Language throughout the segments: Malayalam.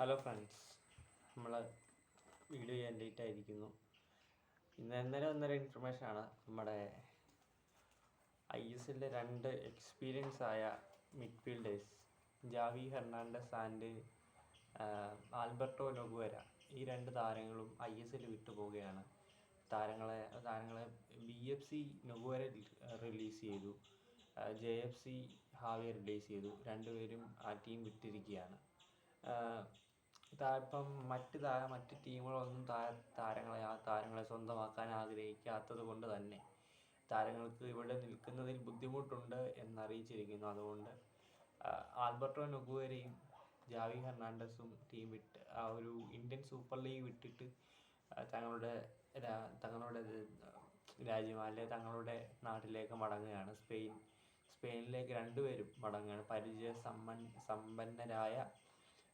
ഹലോ ഫ്രണ്ട്സ് നമ്മൾ വീഡിയോ ചെയ്യാൻ ലേറ്റ് ആയിരിക്കുന്നു. ഇന്ന് ഇന്നലെ വന്നൊരു ഇൻഫർമേഷനാണ് നമ്മുടെ ഐ എസ് എല്ലിലെ രണ്ട് എക്സ്പീരിയൻസ് ആയ midfielders Javi Hernandez and Alberto Noguera ഈ രണ്ട് താരങ്ങളും ഐ എസ് എല്ലിൽ വിട്ടു പോവുകയാണ്. താരങ്ങളെ താരങ്ങളെ B F C Noguera release ചെയ്തു. ജെ എഫ് സി റിലീസ് ചെയ്തു. രണ്ടുപേരും ആ ടീം വിട്ടിരിക്കുകയാണ്. ഇപ്പം മറ്റ് താര മറ്റ് ടീമുകളൊന്നും താര താരങ്ങളെ ആ താരങ്ങളെ സ്വന്തമാക്കാൻ ആഗ്രഹിക്കാത്തത് കൊണ്ട് തന്നെ താരങ്ങൾക്ക് ഇവിടെ നിൽക്കുന്നതിൽ ബുദ്ധിമുട്ടുണ്ട് എന്നറിയിച്ചിരിക്കുന്നു. അതുകൊണ്ട് ആൽബർട്ടോ നൊഗുവരെയും ജാവി ഹെർണാണ്ടസും ടീം വിട്ട് ആ ഒരു ഇന്ത്യൻ സൂപ്പർ ലീഗ് വിട്ടിട്ട് തങ്ങളുടെ തങ്ങളുടെ രാജ്യം അല്ലെ തങ്ങളുടെ നാട്ടിലേക്ക് മടങ്ങുകയാണ്. സ്പെയിൻ സ്പെയിനിലേക്ക് രണ്ടുപേരും മടങ്ങുകയാണ്. പരിചയ സമ്പന്നരായ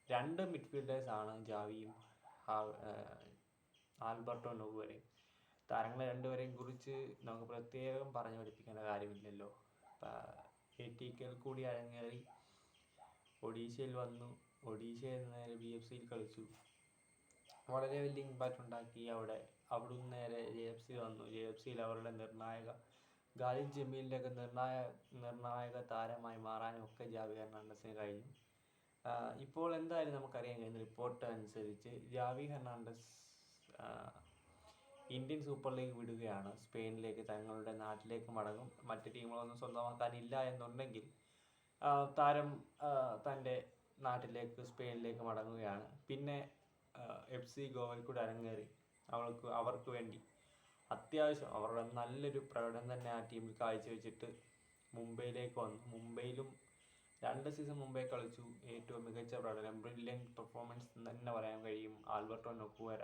രണ്ട് മിഡ്ഫീൽഡേഴ്സ് ആണ് ജാവിയും ആൽബർട്ടോ നോവുവരെയും താരങ്ങളെ രണ്ടുപേരെയും കുറിച്ച് നമുക്ക് പ്രത്യേകം പറഞ്ഞു പഠിപ്പിക്കേണ്ട കാര്യമില്ലല്ലോ. എ ടി കെൽ കൂടി അരങ്ങേറി ഒഡീഷയിൽ വന്നു. ഒഡീഷയിൽ നേരെ ബി എഫ് സിയിൽ കളിച്ചു. വളരെ വലിയ ഇമ്പാക്റ്റ് ഉണ്ടാക്കി അവിടെ. അവിടുന്ന് നേരെ ജെ എഫ് സി വന്നു. ജെ എഫ് സിയിൽ അവരുടെ നിർണായക ഗാലിദ് ജമീലിന്റെ ഒക്കെ നിർണായ നിർണായക താരമായി മാറാനും ഒക്കെ ജാവി ഹെർണാണ്ടസിന് കഴിഞ്ഞു. ഇപ്പോൾ എന്തായാലും നമുക്കറിയാൻ കഴിയുന്ന റിപ്പോർട്ട് അനുസരിച്ച് Javi Hernandez Indian Super League വിടുകയാണ്. സ്പെയിനിലേക്ക് തങ്ങളുടെ നാട്ടിലേക്ക് മടങ്ങും. മറ്റ് ടീമുകളൊന്നും സ്വന്തമാക്കാനില്ല എന്നുണ്ടെങ്കിൽ താരം തന്റെ നാട്ടിലേക്ക് സ്പെയിനിലേക്ക് മടങ്ങുകയാണ്. പിന്നെ എഫ് സി ഗോവയിൽ കൂടെ അരങ്ങേറി അവൾക്ക് അവർക്ക് വേണ്ടി അത്യാവശ്യം അവരുടെ നല്ലൊരു പ്രകടനം തന്നെ ആ ടീമിൽ കാഴ്ചവെച്ചിട്ട് മുംബൈയിലേക്ക് വന്നു. മുംബൈയിലും രണ്ട് സീസൺ മുമ്പേ കളിച്ചു. ഏറ്റവും മികച്ച പ്രകടനം ബ്രില്യന്റ് പെർഫോമൻസ് തന്നെ പറയാൻ കഴിയും. Alberto Noguera.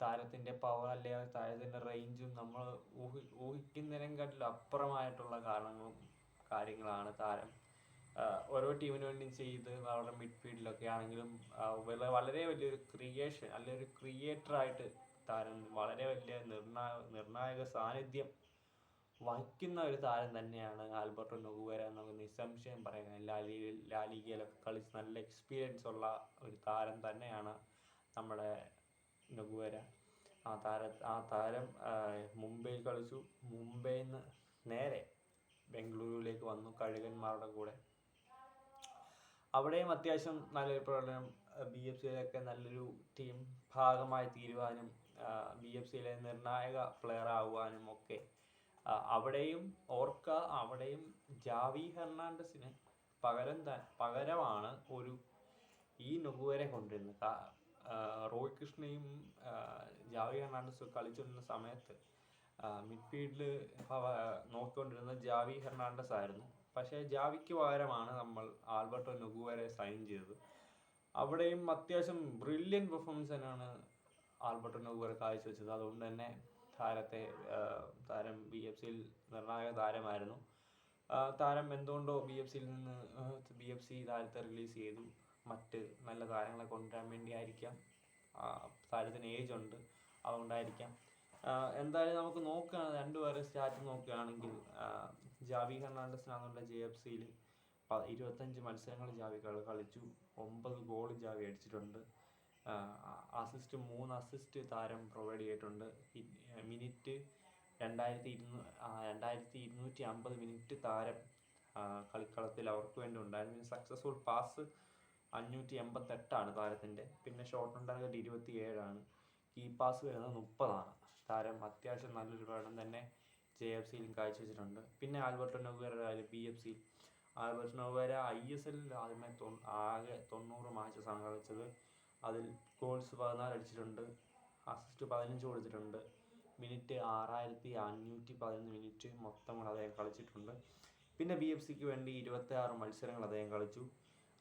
താരത്തിന്റെ പവർ അല്ലെങ്കിൽ താരത്തിന്റെ റേഞ്ചും നമ്മൾ ഊഹി ഊഹിക്കുന്നതിനെക്കാട്ടിലും അപ്പുറമായിട്ടുള്ള കാരണങ്ങളും കാര്യങ്ങളാണ് താരം. ഓരോ ടീമിന് വേണ്ടി ചെയ്ത് അവരുടെ മിഡ്ഫീൽഡിലൊക്കെ ആണെങ്കിലും വളരെ വലിയൊരു ക്രിയേഷൻ അല്ലെങ്കിൽ ഒരു ക്രിയേറ്ററായിട്ട് താരം വളരെ വലിയ നിർണായ നിർണായക സാന്നിധ്യം വഹിക്കുന്ന ഒരു താരം തന്നെയാണ് ആൽബർട്ടോ നൊഗുവേര നമുക്ക് നിസ്സംശയം പറയാം ലാലി ലാലിഗയിലൊക്കെ കളിച്ച് നല്ല എക്സ്പീരിയൻസ് ഉള്ള ഒരു താരം തന്നെയാണ് നമ്മുടെ നൊഗുവേര. ആ താര ആ താരം മുംബൈയിൽ കളിച്ചു. മുംബൈയിൽ നിന്ന് നേരെ ബംഗളൂരുവിലേക്ക് വന്നു കഴുകന്മാരുടെ കൂടെ. അവിടെയും അത്യാവശ്യം നല്ലൊരു പ്രകടനം ബി എഫ് സിയിലൊക്കെ നല്ലൊരു ടീം ഭാഗമായി തീരുവാനും ബി എഫ് സിയിലെ നിർണായക പ്ലെയർ ആകുവാനും ഒക്കെ അവിടെയും ഓർക്ക അവിടെയും ജാവി ഹെർണാണ്ടസിന് പകരം പകരമാണ് ഒരു ഈ നുകുവരെ കൊണ്ടിരുന്നത്. റോയ് കൃഷ്ണയും ജാവി ഹെർണാണ്ടസും കളിച്ചിരുന്ന സമയത്ത് മിഡ്ഫീൽഡിൽ നോക്കിക്കൊണ്ടിരുന്ന ജാവി ഹെർണാണ്ടസ് ആയിരുന്നു പക്ഷേ ജാവിക്ക് പകരമാണ് നമ്മൾ ആൽബർട്ടോ നുകുവരെ സൈൻ ചെയ്തത്. അവിടെയും അത്യാവശ്യം ബ്രില്യൻ പെർഫോമൻസ് തന്നെയാണ് ആൽബർട്ടോ നുകുവരെ കാഴ്ചവെച്ചത്. അതുകൊണ്ട് തന്നെ താരത്തെ താരം ബി എഫ് സിയിൽ നിർണായക താരമായിരുന്നു. താരം എന്തുകൊണ്ടോ ബി എഫ് സിയിൽ നിന്ന് ബി എഫ് സി താരത്തെ റിലീസ് ചെയ്തു. മറ്റ് നല്ല താരങ്ങളെ കൊണ്ടുവരാൻ വേണ്ടി ആയിരിക്കാം താരത്തിന് ഏജ് ഉണ്ട്. അതുകൊണ്ടായിരിക്കാം. എന്തായാലും നമുക്ക് നോക്കുകയാണ് രണ്ടുപേരെ സ്റ്റാറ്റ് നോക്കുകയാണെങ്കിൽ ജാവി ഹെർണാണ്ടസിനാണെന്നുള്ള ജെ എഫ് സിയിൽ ഇരുപത്തഞ്ച് മത്സരങ്ങൾ ജാവി കളിച്ചു. ഒമ്പത് ഗോൾ ജാവി അടിച്ചിട്ടുണ്ട്. അസിസ്റ്റ് മൂന്ന് അസിസ്റ്റ് താരം പ്രൊവൈഡ് ചെയ്തിട്ടുണ്ട്. മിനിറ്റ് രണ്ടായിരത്തി ഇരുന്നൂ രണ്ടായിരത്തി ഇരുന്നൂറ്റി അമ്പത് മിനിറ്റ് താരം കളിക്കളത്തിൽ അവർക്ക് വേണ്ടി ഉണ്ടായിരുന്നു. പിന്നെ സക്സസ്ഫുൾ പാസ് അഞ്ഞൂറ്റി എൺപത്തെട്ടാണ് താരത്തിന്റെ. പിന്നെ ഷോട്ട് ഓൺ ടാർഗറ്റ് ഇരുപത്തി ഏഴാണ് കീ പാസ് വരുന്നത് മുപ്പതാണ്. താരം അത്യാവശ്യം നല്ലൊരു പ്രകടനം തന്നെ ജെ എഫ് സിയിലും കാഴ്ചവെച്ചിട്ടുണ്ട്. പിന്നെ ആൽബർട്ട് നൊവേര ബി എഫ് സിയിൽ ആൽബർട്ടോ നോവേര ഐ എസ് എല്ലിൽ ആദ്യമേ തൊ- ആകെ തൊണ്ണൂറ് മാച്ചസ് ആണ് കളിച്ചത്. അതിൽ ഗോൾസ് പതിനാല് അടിച്ചിട്ടുണ്ട്. അസിസ്റ്റ് പതിനഞ്ച് കൊടുത്തിട്ടുണ്ട്. മിനിറ്റ് ആറായിരത്തി അഞ്ഞൂറ്റി പതിനൊന്ന് മിനിറ്റ് മൊത്തം കൂടെ അദ്ദേഹം കളിച്ചിട്ടുണ്ട്. പിന്നെ ബി എഫ് സിക്ക് വേണ്ടി ഇരുപത്തി ആറ് മത്സരങ്ങൾ അദ്ദേഹം കളിച്ചു.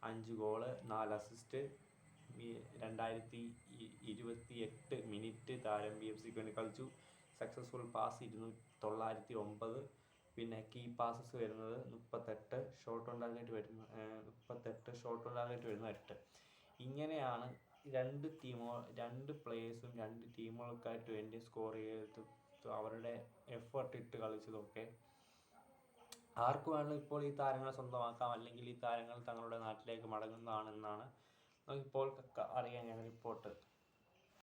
അഞ്ച് ഗോൾ നാല് അസിസ്റ്റ് രണ്ടായിരത്തി ഇരുപത്തി എട്ട് മിനിറ്റ് താരം ബി എഫ് സിക്ക് വേണ്ടി കളിച്ചു. സക്സസ്ഫുൾ പാസ് ഇരുന്നൂറ്റി തൊള്ളായിരത്തി ഒമ്പത്. പിന്നെ കീ പാസസ് വരുന്നത് മുപ്പത്തെട്ട് ഷോർട്ട് ഓൺ ടാർഗറ്റ് വരുന്ന മുപ്പത്തെട്ട് ഷോർട്ട് ഓൺ ടാർഗറ്റ് വരുന്നത് എട്ട്. ഇങ്ങനെയാണ് രണ്ട് ടീമോ രണ്ട് പ്ലേയേഴ്സും രണ്ട് ടീമുകൾക്കായിട്ട് വേണ്ടി സ്കോർ ചെയ്ത് അവരുടെ എഫേർട്ട് ഇട്ട് കളിച്ചതൊക്കെ ആർക്ക് വേണമെങ്കിലും ഇപ്പോൾ ഈ താരങ്ങളെ സ്വന്തമാക്കാം അല്ലെങ്കിൽ ഈ താരങ്ങൾ തങ്ങളുടെ നാട്ടിലേക്ക് മടങ്ങുന്നതാണെന്നാണ്. ഇപ്പോൾ അറിയാൻ അറിയാം ഞാൻ റിപ്പോർട്ട്